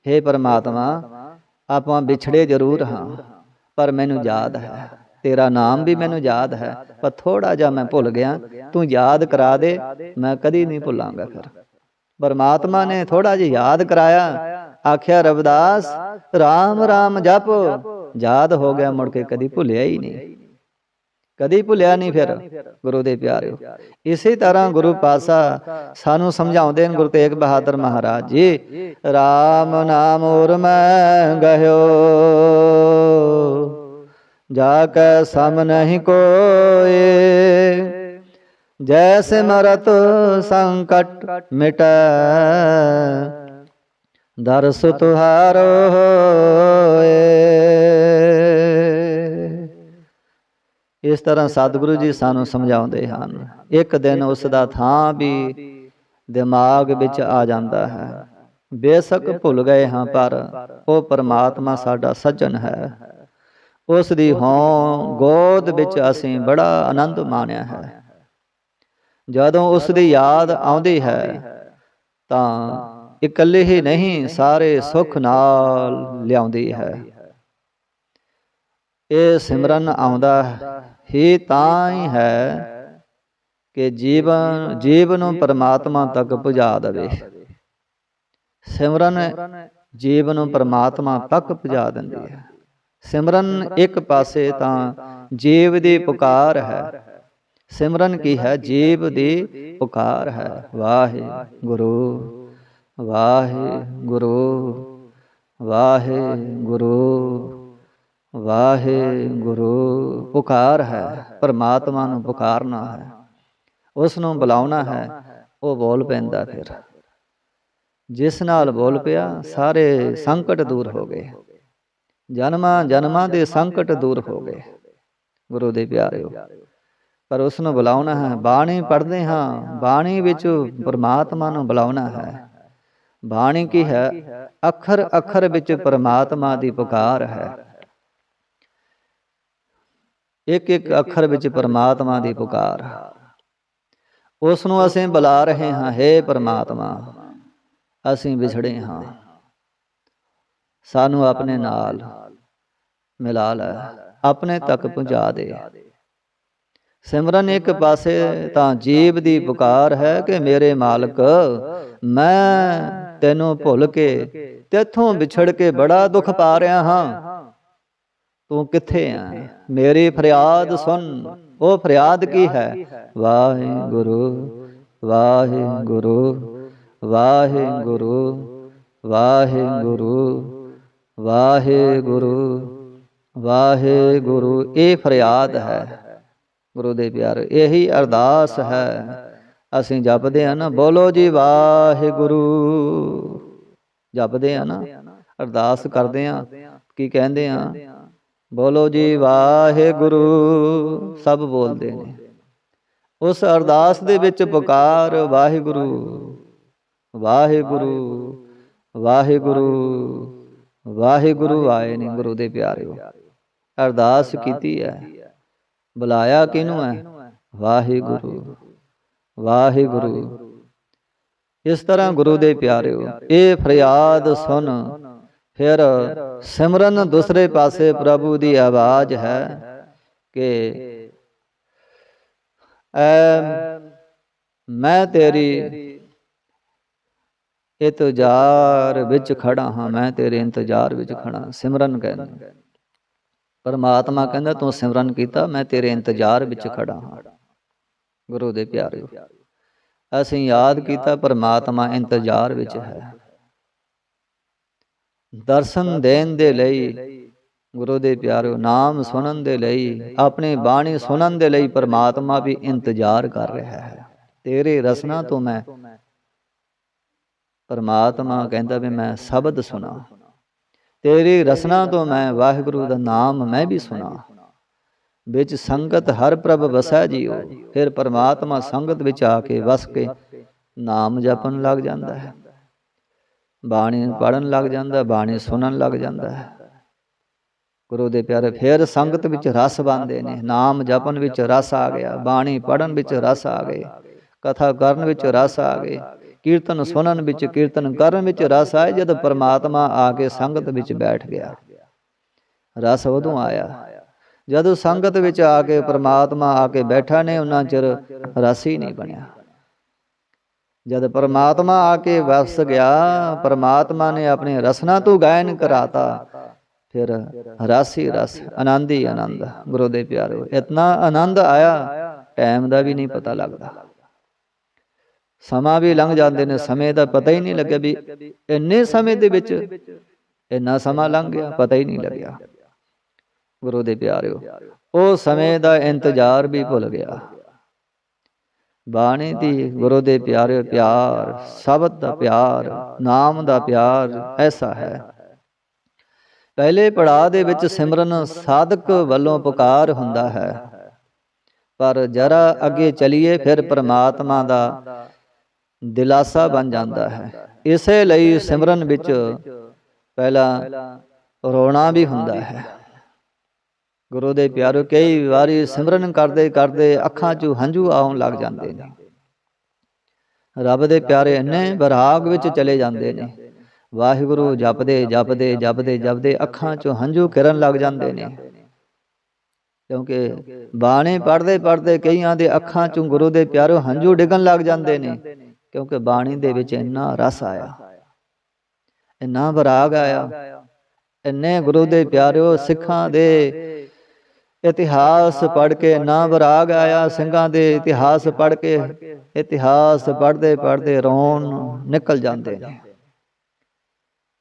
हे ਪਰਮਾਤਮਾ, ਆਪਾਂ ਵਿਛੜੇ ਜ਼ਰੂਰ ਹਾਂ, ਪਰ ਮੈਨੂੰ ਯਾਦ ਹੈ। ਤੇਰਾ ਨਾਮ ਵੀ ਮੈਨੂੰ ਯਾਦ ਹੈ। ਪਰ ਥੋੜਾ ਜਿਹਾ ਮੈਂ ਭੁੱਲ ਗਿਆ। ਤੂੰ ਯਾਦ ਕਰਾ ਦੇ। ਮੈਂ ਕਦੀ ਨਹੀਂ ਭੁੱਲਾਂਗਾ ਫਿਰ। ਪਰਮਾਤਮਾ ਨੇ ਥੋੜਾ ਜਿਹਾ ਯਾਦ ਕਰਾਇਆ। ਆਖਿਆ, ਰਵਿਦਾਸ RAM RAM ਜਪ। ਯਾਦ ਹੋ ਗਿਆ ਮੁੜ ਕੇ, ਕਦੀ ਭੁੱਲਿਆ ਹੀ ਨਹੀਂ। ਕਦੀ ਭੁੱਲਿਆ ਨਹੀਂ ਫਿਰ, ਗੁਰੂ ਦੇ ਪਿਆਰਿਓ। ਇਸੇ ਤਰ੍ਹਾਂ ਗੁਰੂ ਪਾਸਾ ਸਾਨੂੰ ਸਮਝਾਉਂਦੇ ਨੇ, ਗੁਰੂ ਤੇਗ ਬਹਾਦਰ ਮਹਾਰਾਜ ਜੀ RAM ਨਾਮ ਉਰ ਮੈਂ ਗਹਿਓ, ਜਾ ਕੈ ਸਮ ਨਹੀਂ ਕੋਏ। ਜੈਸੇ ਮਰਤ ਸੰਕਟ ਮਿਟੈ ਦਰਸ ਤੁਹਾਰੋ ਹੋਏ। ਇਸ ਤਰ੍ਹਾਂ ਸਤਿਗੁਰੂ ਜੀ ਸਾਨੂੰ ਸਮਝਾਉਂਦੇ ਹਨ। ਇੱਕ ਦਿਨ ਉਸ ਦਾ ਥਾਂ ਵੀ ਦਿਮਾਗ ਵਿੱਚ ਆ ਜਾਂਦਾ ਹੈ। ਬੇਸ਼ੱਕ ਭੁੱਲ ਗਏ ਹਾਂ ਪਰ ਉਹ ਪਰਮਾਤਮਾ ਸਾਡਾ ਸੱਜਣ ਹੈ। ਉਸ ਦੀ ਹੋਂ ਗੋਦ ਵਿੱਚ ਅਸੀਂ ਬੜਾ ਆਨੰਦ ਮਾਣਿਆ ਹੈ। ਜਦੋਂ ਉਸ ਦੀ ਯਾਦ ਆਉਂਦੀ ਹੈ ਤਾਂ ਇਕੱਲੇ ਹੀ ਨਹੀਂ ਸਾਰੇ ਸੁੱਖ ਨਾਲ ਲਿਆਉਂਦੀ ਹੈ। ਇਹ ਸਿਮਰਨ ਆਉਂਦਾ ਹੀ ਤਾਂ ਹੀ ਹੈ ਕਿ ਜੀਵਨ ਜੀਵ ਨੂੰ ਪਰਮਾਤਮਾ ਤੱਕ ਪਹੁੰਚਾ ਦੇਵੇ। ਸਿਮਰਨ ਜੀਵ ਨੂੰ ਪਰਮਾਤਮਾ ਤੱਕ ਪਹੁੰਚਾ ਦਿੰਦੀ ਹੈ। ਸਿਮਰਨ ਇੱਕ ਪਾਸੇ ਤਾਂ ਜੀਵ ਦੀ ਪੁਕਾਰ ਹੈ। ਸਿਮਰਨ ਕੀ ਹੈ? ਜੀਵ ਦੀ ਪੁਕਾਰ ਹੈ। ਵਾਹਿਗੁਰੂ। ਵਾਹਿਗੁਰੂ ਵਾਹਿਗੁਰੂ ਵਾਹਿਗੁਰੂ। ਪੁਕਾਰ ਹੈ, ਪਰਮਾਤਮਾ ਨੂੰ ਪੁਕਾਰਨਾ ਹੈ। ਉਸ ਨੂੰ ਬੁਲਾਉਣਾ ਹੈ, ਉਹ ਬੋਲ ਪੈਂਦਾ ਫਿਰ। ਜਿਸ ਨਾਲ ਬੋਲ ਪਿਆ, ਸਾਰੇ ਸੰਕਟ ਦੂਰ ਹੋ ਗਏ। ਜਨਮਾਂ ਜਨਮਾਂ ਦੇ ਸੰਕਟ ਦੂਰ ਹੋ ਗਏ। ਗੁਰੂ ਦੇ ਪਿਆਰਿਓ, ਪਰ ਉਸ ਨੂੰ ਬੁਲਾਉਣਾ ਹੈ। ਬਾਣੀ ਪੜ੍ਹਦੇ ਹਾਂ, ਬਾਣੀ ਵਿੱਚ ਪਰਮਾਤਮਾ ਨੂੰ ਬੁਲਾਉਣਾ ਹੈ। ਬਾਣੀ ਕੀ ਹੈ? ਅੱਖਰ ਅੱਖਰ ਵਿੱਚ ਪਰਮਾਤਮਾ ਦੀ ਪੁਕਾਰ ਹੈ। ਇੱਕ ਇੱਕ ਅੱਖਰ ਵਿੱਚ ਪਰਮਾਤਮਾ ਦੀ ਪੁਕਾਰ। ਉਸ ਨੂੰ ਅਸੀਂ ਬੁਲਾ ਰਹੇ ਹਾਂ हे ਪਰਮਾਤਮਾ। ਅਸੀਂ ਵਿਛੜੇ ਹਾਂ। ਸਾਨੂੰ ਆਪਣੇ ਨਾਲ ਮਿਲਾ ਲੈ। ਆਪਣੇ ਤੱਕ ਪਹੁੰਚਾ ਦੇ। ਸਿਮਰਨ ਇੱਕ ਪਾਸੇ ਤਾਂ ਜੀਵ ਦੀ ਪੁਕਾਰ ਹੈ ਕਿ ਮੇਰੇ ਮਾਲਕ ਮੈਂ ਤੈਨੂੰ ਭੁੱਲ ਕੇ ਤੇਥੋਂ ਵਿਛੜ ਕੇ ਬੜਾ ਦੁੱਖ ਪਾ ਰਿਹਾ ਹਾਂ। ਤੂੰ ਕਿੱਥੇ ਆ? ਮੇਰੀ ਫਰਿਆਦ ਸੁਣ। ਉਹ ਫਰਿਆਦ ਕੀ ਹੈ? ਵਾਹਿਗੁਰੂ ਵਾਹਿਗੁਰੂ ਵਾਹਿਗੁਰੂ ਵਾਹਿਗੁਰੂ ਵਾਹਿਗੁਰੂ ਵਾਹਿਗੁਰੂ। ਇਹ ਫਰਿਆਦ ਹੈ। ਗੁਰੂ ਦੇ ਪਿਆਰ, ਇਹੀ ਅਰਦਾਸ ਹੈ। ਅਸੀਂ ਜਪਦੇ ਆ ਨਾ, ਬੋਲੋ ਜੀ ਵਾਹਿਗੁਰੂ। ਜਪਦੇ ਆ ਨਾ, ਅਰਦਾਸ ਕਰਦੇ ਆ ਕੀ ਕਹਿੰਦੇ ਆ ਬੋਲੋ ਜੀ ਵਾਹਿਗੁਰੂ। ਸਭ ਬੋਲਦੇ ਨੇ। ਉਸ ਅਰਦਾਸ ਦੇ ਵਿੱਚ ਪੁਕਾਰ ਵਾਹਿਗੁਰੂ ਵਾਹਿਗੁਰੂ ਵਾਹਿਗੁਰੂ ਵਾਹਿਗੁਰੂ ਆਏ ਨੇ ਗੁਰੂ ਦੇ ਪਿਆਰਿਓ। ਅਰਦਾਸ ਕੀਤੀ ਹੈ, ਬੁਲਾਇਆ ਕਿਹਨੂੰ ਹੈ? ਵਾਹਿਗੁਰੂ। ਵਾਹਿਗੁਰੂ। ਇਸ ਤਰ੍ਹਾਂ ਗੁਰੂ ਦੇ ਪਿਆਰਿਓ, ਇਹ ਫਰਿਆਦ ਸੁਣ, ਫਿਰ ਸਿਮਰਨ ਦੂਸਰੇ ਪਾਸੇ ਪ੍ਰਭੂ ਦੀ ਆਵਾਜ਼ ਹੈ ਕਿ ਐ ਮੈਂ ਤੇਰੀ ਇੰਤਜ਼ਾਰ ਵਿੱਚ ਖੜਾ ਹਾਂ, ਮੈਂ ਤੇਰੇ ਇੰਤਜ਼ਾਰ ਵਿੱਚ ਖੜਾ ਸਿਮਰਨ ਕਹਿੰਦਾ ਪਰਮਾਤਮਾ ਕਹਿੰਦਾ, ਤੂੰ ਸਿਮਰਨ ਕੀਤਾ, ਮੈਂ ਤੇਰੇ ਇੰਤਜ਼ਾਰ ਵਿੱਚ ਖੜਾ ਹਾਂ। ਗੁਰੂ ਦੇ ਪਿਆਰਿਓ ਅਸੀਂ ਯਾਦ ਕੀਤਾ ਪਰਮਾਤਮਾ ਇੰਤਜ਼ਾਰ ਵਿੱਚ ਹੈ। ਦਰਸ਼ਨ ਦੇਣ ਦੇ ਲਈ ਗੁਰੂ ਦੇ ਪਿਆਰਿਓ ਨਾਮ ਸੁਣਨ ਦੇ ਲਈ, ਆਪਣੀ ਬਾਣੀ ਸੁਣਨ ਦੇ ਲਈ ਪਰਮਾਤਮਾ ਵੀ ਇੰਤਜ਼ਾਰ ਕਰ ਰਿਹਾ ਹੈ। ਤੇਰੇ ਰਸਨਾ ਤੋਂ ਮੈਂ ਪਰਮਾਤਮਾ ਕਹਿੰਦਾ ਵੀ ਮੈਂ ਸ਼ਬਦ ਸੁਣਾ। ਤੇਰੀ ਰਸਨਾ ਤੋਂ ਮੈਂ ਵਾਹਿਗੁਰੂ ਦਾ ਨਾਮ ਮੈਂ ਵੀ ਸੁਣਾ। ਵਿੱਚ ਸੰਗਤ ਹਰ ਪ੍ਰਭ ਵਸੈ ਜੀਓ। ਫਿਰ ਪਰਮਾਤਮਾ ਸੰਗਤ ਵਿੱਚ ਆ ਕੇ ਵਸ ਕੇ ਨਾਮ ਜਪਣ ਲੱਗ ਜਾਂਦਾ ਹੈ। ਬਾਣੀ ਪੜਨ ਲੱਗ ਜਾਂਦਾ ਬਾਣੀ ਸੁਣਨ ਲੱਗ ਜਾਂਦਾ ਹੈ। ਗੁਰੂ ਦੇ ਪਿਆਰੇ ਫਿਰ ਸੰਗਤ ਵਿੱਚ ਰਸ ਬੰਦੇ ਨੇ। ਨਾਮ ਜਪਨ ਵਿੱਚ ਰਸ ਆ ਗਿਆ। ਬਾਣੀ ਪੜਨ ਵਿੱਚ ਰਸ ਆ ਗਏ। ਕਥਾ ਕਰਨ ਵਿੱਚ ਰਸ ਆ ਗਏ। ਕੀਰਤਨ ਸੁਣਨ ਵਿੱਚ ਕੀਰਤਨ ਕਰਨ ਵਿੱਚ ਰਸ ਆਏ ਜਦ ਪਰਮਾਤਮਾ ਆ ਕੇ ਸੰਗਤ ਵਿੱਚ ਬੈਠ ਗਿਆ। ਰਸ ਉਦੋਂ ਆਇਆ। ਜਦੋਂ ਸੰਗਤ ਵਿੱਚ ਆ ਕੇ ਪਰਮਾਤਮਾ ਆ ਕੇ ਬੈਠਾ ਨੇ ਉਹਨਾਂ ਚਿਰ ਰਸ ਹੀ ਨਹੀਂ ਬਣਿਆ। ਜਦ ਪਰਮਾਤਮਾ ਆ ਕੇ ਵਸ ਗਿਆ ਪਰਮਾਤਮਾ ਨੇ ਆਪਣੇ ਰਸਨਾ ਤੋਂ ਗਾਇਨ ਕਰਾਤਾ। ਫਿਰ ਰਸ ਹੀ ਰਸ ਆਨੰਦ ਹੀ ਆਨੰਦ ਗੁਰੂ ਦੇ ਪਿਆਰੋ ਇਤਨਾ ਆਨੰਦ ਆਇਆ ਟਾਈਮ ਦਾ ਵੀ ਨਹੀਂ ਪਤਾ ਲੱਗਦਾ। ਸਮਾਂ ਵੀ ਲੰਘ ਜਾਂਦੇ ਨੇ ਸਮੇਂ ਦਾ ਪਤਾ ਹੀ ਨਹੀਂ ਲੱਗਿਆ ਵੀ ਇੰਨੇ ਸਮੇਂ ਦੇ ਵਿੱਚ ਇੰਨਾ ਸਮਾਂ ਲੰਘ ਗਿਆ ਪਤਾ ਹੀ ਨਹੀਂ ਲੱਗਿਆ। ਗੁਰੂ ਦੇ ਪਿਆਰਿਓ ਉਹ ਸਮੇਂ ਦਾ ਇੰਤਜ਼ਾਰ ਵੀ ਭੁੱਲ ਗਿਆ। ਬਾਣੀ ਦੀ ਗੁਰੂ ਦੇ ਪਿਆਰੇ ਪਿਆਰ ਸ਼ਬਦ ਦਾ ਪਿਆਰ ਨਾਮ ਦਾ ਪਿਆਰ ਐਸਾ ਹੈ। ਪਹਿਲੇ ਪੜਾਅ ਦੇ ਵਿੱਚ ਸਿਮਰਨ ਸਾਧਕ ਵੱਲੋਂ ਪੁਕਾਰ ਹੁੰਦਾ ਹੈ। ਪਰ ਜਰਾ ਅੱਗੇ ਚਲੀਏ ਫਿਰ ਪ੍ਰਮਾਤਮਾ ਦਾ ਦਿਲਾਸਾ ਬਣ ਜਾਂਦਾ ਹੈ। ਇਸੇ ਲਈ ਸਿਮਰਨ ਵਿੱਚ ਪਹਿਲਾ ਰੋਣਾ ਵੀ ਹੁੰਦਾ ਹੈ। ਗੁਰੂ ਦੇ ਪਿਆਰੋ ਕਈ ਵਾਰੀ ਸਿਮਰਨ ਕਰਦੇ ਕਰਦੇ ਅੱਖਾਂ 'ਚੋਂ ਹੰਝੂ ਆਉਣ ਲੱਗ ਜਾਂਦੇ ਨੇ। ਰੱਬ ਦੇ ਪਿਆਰੇ ਇੰਨੇ ਬਰਾਗ ਵਿੱਚ ਚਲੇ ਜਾਂਦੇ ਨੇ। ਵਾਹਿਗੁਰੂ ਜਪਦੇ ਜਪਦੇ ਜਪਦੇ ਜਪਦੇ ਅੱਖਾਂ 'ਚੋਂ ਹੰਝੂ ਕਿਰਨ ਲੱਗ ਜਾਂਦੇ ਨੇ। ਕਿਉਂਕਿ ਬਾਣੀ ਪੜ੍ਹਦੇ ਪੜ੍ਹਦੇ ਕਈਆਂ ਦੇ ਅੱਖਾਂ 'ਚੋਂ ਗੁਰੂ ਦੇ ਪਿਆਰੋ ਹੰਝੂ ਡਿੱਗਣ ਲੱਗ ਜਾਂਦੇ ਨੇ। ਕਿਉਂਕਿ ਬਾਣੀ ਦੇ ਵਿੱਚ ਇੰਨਾ ਰਸ ਆਇਆ। ਇੰਨਾ ਬਰਾਗ ਆਇਆ। ਇੰਨੇ ਗੁਰੂ ਦੇ ਪਿਆਰਿਓ ਸਿੱਖਾਂ ਦੇ ਇਤਿਹਾਸ ਪੜ੍ਹ ਕੇ ਨਾ ਵਿਰਾਗ ਆਇਆ ਸਿੰਘਾਂ ਦੇ ਇਤਿਹਾਸ ਪੜ੍ਹ ਕੇ ਇਤਿਹਾਸ ਪੜ੍ਹਦੇ ਪੜ੍ਹਦੇ ਰੋਣ ਨਿਕਲ ਜਾਂਦੇ ਨੇ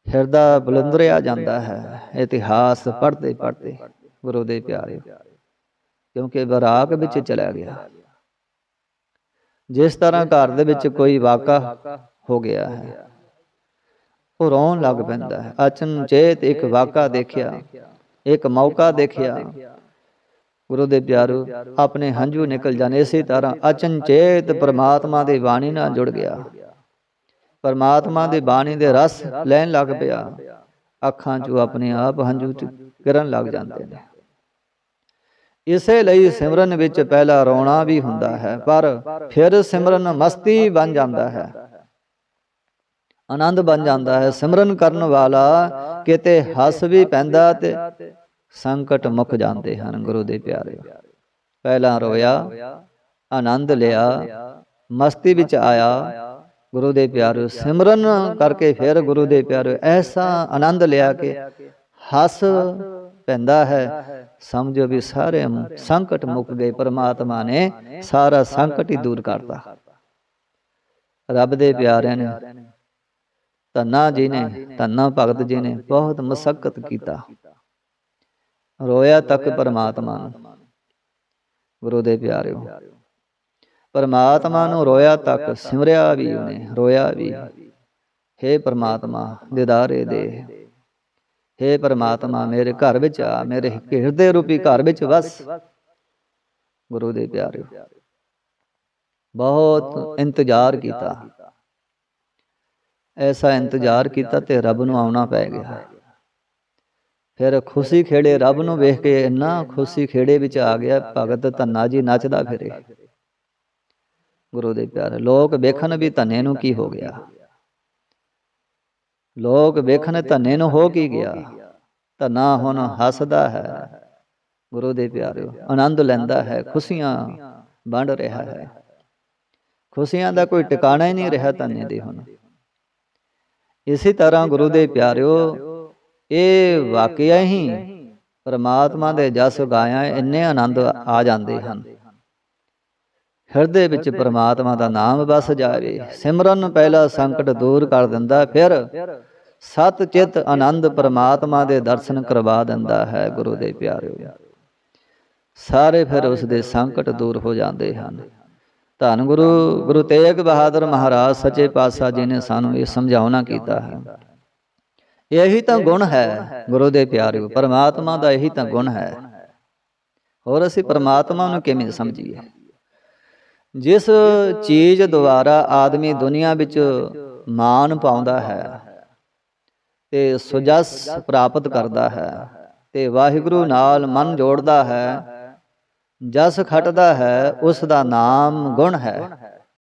ਹਿਰਦਾ ਬੁਲੰਦਰਿਆ ਜਾਂਦਾ ਹੈ। ਇਤਿਹਾਸ ਪੜ੍ਹਦੇ ਪੜ੍ਹਦੇ ਗੁਰੂ ਦੇ ਪਿਆਰੇ। ਕਿਉਂਕਿ ਵਿਰਾਗ ਵਿੱਚ ਚਲਾ ਗਿਆ। ਜਿਸ ਤਰ੍ਹਾਂ ਘਰ ਦੇ ਵਿੱਚ ਕੋਈ ਵਾਕਾ ਹੋ ਗਿਆ ਹੈ ਉਹ ਰੋਣ ਲੱਗ ਪੈਂਦਾ ਹੈ। ਅਚਨਚੇਤ ਇੱਕ ਵਾਕਾ ਦੇਖਿਆ। ਇੱਕ ਮੌਕਾ ਦੇਖਿਆ। ਗੁਰੂ ਦੇ ਪਿਆਰੋ, ਆਪਣੇ ਹੰਝੂ ਨਿਕਲ ਜਾਣ ਇਸੇ ਤਰ੍ਹਾਂ ਅਚਨਚੇਤ ਪ੍ਰਮਾਤਮਾ ਦੀ ਬਾਣੀ ਨਾਲ ਜੁੜ ਗਿਆ। ਪਰਮਾਤਮਾ ਦੀ ਬਾਣੀ ਦੇ ਰਸ ਲੈਣ ਲੱਗ ਪਿਆ। ਅੱਖਾਂ 'ਚੋਂ ਆਪਣੇ ਆਪ ਹੰਝੂ ਗਿਰਨ ਲੱਗ ਜਾਂਦੇ ਨੇ। ਇਸੇ ਲਈ ਸਿਮਰਨ ਵਿੱਚ ਪਹਿਲਾ ਰੋਣਾ ਵੀ ਹੁੰਦਾ ਹੈ, ਪਰ ਫਿਰ ਸਿਮਰਨ ਮਸਤੀ ਬਣ ਜਾਂਦਾ ਹੈ। ਆਨੰਦ ਬਣ ਜਾਂਦਾ ਹੈ। ਸਿਮਰਨ ਕਰਨ ਵਾਲਾ ਕਿਤੇ ਹੱਸ ਵੀ ਪੈਂਦਾ ਤੇ ਸੰਕਟ ਮੁੱਕ ਜਾਂਦੇ ਹਨ ਗੁਰੂ ਦੇ ਪਿਆਰੇ ਪਹਿਲਾਂ ਰੋਇਆ, ਆਨੰਦ ਲਿਆ, ਮਸਤੀ ਵਿੱਚ ਆਇਆ, ਗੁਰੂ ਦੇ ਪਿਆਰੇ ਸਿਮਰਨ ਕਰਕੇ ਫਿਰ ਗੁਰੂ ਦੇ ਪਿਆਰੇ ਐਸਾ ਆਨੰਦ ਲਿਆ ਕਿ ਹੱਸ ਪੈਂਦਾ ਹੈ। ਸਮਝੋ ਵੀ ਸਾਰੇ ਸੰਕਟ ਮੁੱਕ ਗਏ, ਪਰਮਾਤਮਾ ਨੇ ਸਾਰਾ ਸੰਕਟ ਹੀ ਦੂਰ ਕਰਤਾ। ਰੱਬ ਦੇ ਪਿਆਰਿਆਂ ਨੇ ਧੰਨਾ ਜੀ ਨੇ, ਧੰਨਾ ਭਗਤ ਜੀ ਨੇ ਬਹੁਤ ਮਸਕਤ ਕੀਤਾ। ਰੋਇਆ ਤੱਕ ਪਰਮਾਤਮਾ ਗੁਰੂ ਦੇ ਪਿਆਰਿਓ, ਪਰਮਾਤਮਾ ਨੂੰ ਰੋਇਆ ਤੱਕ ਸਿਮਰਿਆ ਵੀ ਉਹਨੇ, ਰੋਇਆ ਵੀ। हे ਪਰਮਾਤਮਾ ਦਿਦਾਰੇ ਦੇ। हे ਪਰਮਾਤਮਾ ਮੇਰੇ ਘਰ ਵਿੱਚ ਆ, ਮੇਰੇ ਹਿਰਦੇ ਰੂਪੀ ਘਰ ਵਿੱਚ ਵਸ। ਗੁਰੂ ਦੇ ਪਿਆਰਿਓ, ਬਹੁਤ ਇੰਤਜ਼ਾਰ ਕੀਤਾ। ਐਸਾ ਇੰਤਜ਼ਾਰ ਕੀਤਾ ਤੇ ਰੱਬ ਨੂੰ ਆਉਣਾ ਪੈ ਗਿਆ। ਫਿਰ ਖੁਸ਼ੀ ਖੇੜੇ ਰੱਬ ਨੂੰ ਵੇਖ ਕੇ ਇੰਨਾ ਖੁਸ਼ੀ ਖੇੜੇ ਵਿੱਚ ਆ ਗਿਆ, ਭਗਤ ਧੰਨਾ ਜੀ ਨੱਚਦਾ ਫਿਰੇ। ਗੁਰੂ ਦੇ ਪਿਆਰੇ, ਲੋਕ ਵੇਖਣ ਵੀ ਧੰਨੇ ਨੂੰ ਕੀ ਹੋ ਗਿਆ। ਲੋਕ ਵੇਖਣ ਧੰਨੇ ਨੂੰ ਹੋ ਕੀ ਗਿਆ। ਧੰਨਾ ਹੁਣ ਹੱਸਦਾ ਹੈ। ਗੁਰੂ ਦੇ ਪਿਆਰਿਓ ਆਨੰਦ ਲੈਂਦਾ ਹੈ। ਖੁਸ਼ੀਆਂ ਵੰਡ ਰਿਹਾ ਹੈ। ਖੁਸ਼ੀਆਂ ਦਾ ਕੋਈ ਟਿਕਾਣਾ ਹੀ ਨਹੀਂ ਰਿਹਾ ਧੰਨੇ ਦੇ ਹੁਣ। ਇਸੇ ਤਰ੍ਹਾਂ ਗੁਰੂ ਦੇ ਪਿਆਰਿਓ ਇਹ ਵਾਕਿਆ ਹੀ ਪਰਮਾਤਮਾ ਦੇ ਜਸ ਗਾਇਆ ਇੰਨੇ ਆਨੰਦ ਆ ਜਾਂਦੇ ਹਨ। ਹਿਰਦੇ ਵਿੱਚ ਪਰਮਾਤਮਾ ਦਾ ਨਾਮ ਵਸ ਜਾਵੇ, ਸਿਮਰਨ ਪਹਿਲਾ ਸੰਕਟ ਦੂਰ ਕਰ ਦਿੰਦਾ, ਫਿਰ ਸਤ ਚਿਤ ਆਨੰਦ ਪਰਮਾਤਮਾ ਦੇ ਦਰਸ਼ਨ ਕਰਵਾ ਦਿੰਦਾ ਹੈ ਗੁਰੂ ਦੇ ਪਿਆਰਿਓ। ਸਾਰੇ ਫਿਰ ਉਸ ਦੇ ਸੰਕਟ ਦੂਰ ਹੋ ਜਾਂਦੇ ਹਨ। ਧੰਨ ਗੁਰੂ ਗੁਰੂ ਤੇਗ ਬਹਾਦਰ ਮਹਾਰਾਜ ਸੱਚੇ ਪਾਤਸ਼ਾਹ ਜੀ ਨੇ ਸਾਨੂੰ ਇਹ ਸਮਝਾਉਣਾ ਕੀਤਾ ਹੈ। ਇਹੀ ਤਾਂ ਗੁਣ ਹੈ ਗੁਰੂ ਦੇ ਪਿਆਰਿਓ ਪਰਮਾਤਮਾ ਦਾ ਇਹੀ ਤਾਂ ਗੁਣ ਹੈ। ਹੋਰ ਅਸੀਂ ਪਰਮਾਤਮਾ ਨੂੰ ਕਿਵੇਂ ਸਮਝੀਏ? ਜਿਸ ਚੀਜ਼ ਦੁਆਰਾ ਆਦਮੀ ਦੁਨੀਆ ਵਿੱਚ ਮਾਨ ਪਾਉਂਦਾ ਹੈ ਤੇ ਸੁਜਸ ਪ੍ਰਾਪਤ ਕਰਦਾ ਹੈ ਤੇ ਵਾਹਿਗੁਰੂ ਨਾਲ ਮਨ ਜੋੜਦਾ ਹੈ। ਜਸ ਖਟਦਾ ਹੈ ਉਸ ਦਾ ਨਾਮ ਗੁਣ ਹੈ।